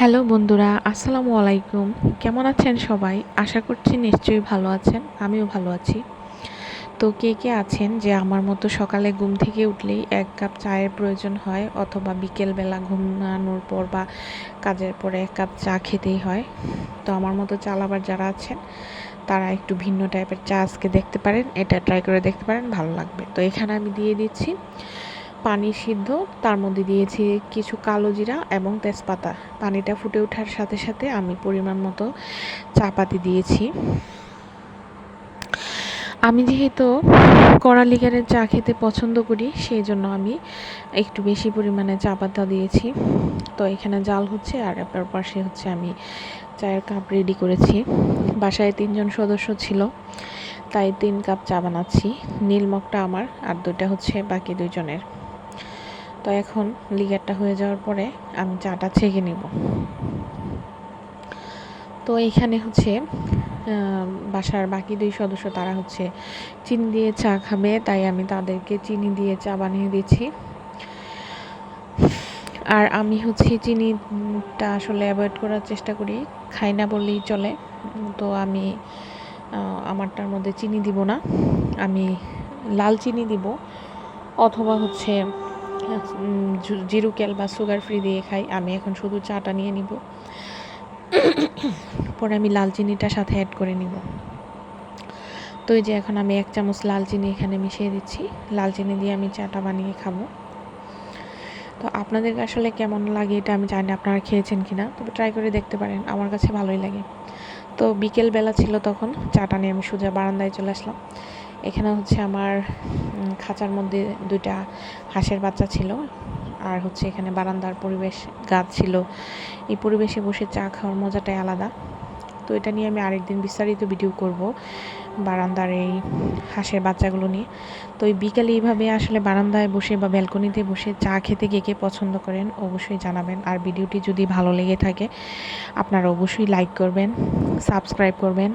Hello বন্ধুরা, আসসালামু আলাইকুম। কেমন আছেন সবাই? আশা করছি নিশ্চয়ই ভালো আছেন, আমিও ভালো আছি। তো কে কে আছেন যে আমার মতো সকালে ঘুম থেকে উঠলেই এক কাপ চায়ের প্রয়োজন হয় অথবা বিকেলবেলা ঘুমানোর পর বা কাজের পরে এক কাপ চা খেতেই হয়? তো আমার মতো চালাবার যারা আছেন, তারা একটু ভিন্ন টাইপের চা আজকে দেখতে পারেন, এটা ট্রাই করে দেখতে পারেন, ভালো লাগবে। তো এখানে আমি দিয়ে দিচ্ছি পানি সিদ্ধ, তার মধ্যে দিয়েছি কিছু কালো জিরা এবং তেজপাতা। পানিটা ফুটে ওঠার সাথে সাথে আমি পরিমাণ মতো চাপাতি দিয়েছি। আমি যেহেতু কড়া লিগারের চা খেতে পছন্দ করি, সেই জন্য আমি একটু বেশি পরিমাণে চা পাতা দিয়েছি। তো এখানে জাল হচ্ছে আর আপনার পাশে হচ্ছে আমি চায়ের কাপ রেডি করেছি। বাসায় তিনজন সদস্য ছিল, তাই তিন কাপ চা বানাচ্ছি। নীলমকটা আমার আর দুটা হচ্ছে বাকি দুজনের তো এখন লিগারটা হয়ে যাওয়ার পরে আমি চাটা ছেঁকে নিব। তো এখানে হচ্ছে বাসার বাকি দুই সদস্য তারা হচ্ছে চিনি দিয়ে চা খাবে, তাই আমি তাদেরকে চিনি দিয়ে চা বানিয়ে দিচ্ছি। আর আমি হচ্ছে চিনিটা আসলে অ্যাভয়েড করার চেষ্টা করি, খাই না বললেই চলে। তো আমি আমারটার মধ্যে চিনি দিব না, আমি লাল চিনি দিব, অথবা হচ্ছে জিরু ক্যাল বা সুগার ফ্রি দিয়ে খাই। আমি এখন শুধু চাটা নিয়ে নিব। পরে আমি লাল চিনিটা সাথে অ্যাড করে নিব। তো এই যে এখন আমি এক চামচ লাল চিনি এখানে মিশিয়ে দিচ্ছি। লাল চিনি দিয়ে আমি চাটা বানিয়ে খাব। তো আপনাদের আসলে কেমন লাগে এটা আমি জানি আপনারা খেয়েছেন কি না তবে ট্রাই করে দেখতে পারেন, আমার কাছে ভালোই লাগে। তো বিকেল বেলা ছিল তখন, চাটা নিয়ে আমি সোজা বারান্দায় চলে আসলাম। এখানে হচ্ছে আমার খাঁচার মধ্যে দুইটা হাঁসের বাচ্চা ছিল। আর হচ্ছে এখানে বারান্দার পরিবেশ, গাছ ছিল। এই পরিবেশে বসে চা খাওয়ার মজাটাই আলাদা। তো এটা নিয়ে আমি আরেকদিন বিস্তারিত ভিডিও করব বারান্দার এই হাঁসের বাচ্চাগুলো নিয়ে। তো এই বিকালে এইভাবে আসলে বারান্দায় বসে বা ব্যালকনিতে বসে চা খেতে কে কে পছন্দ করেন অবশ্যই জানাবেন। আর ভিডিওটি যদি ভালো লেগে থাকে, আপনারা অবশ্যই লাইক করবেন সাবস্ক্রাইব করবেন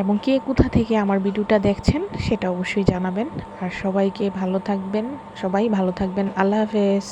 এবং কে কোথা থেকে আমার ভিডিওটা দেখছেন সেটা অবশ্যই জানাবেন। আর সবাইকে ভালো থাকবেন, সবাই ভালো থাকবেন। আল্লাহ হাফেজ।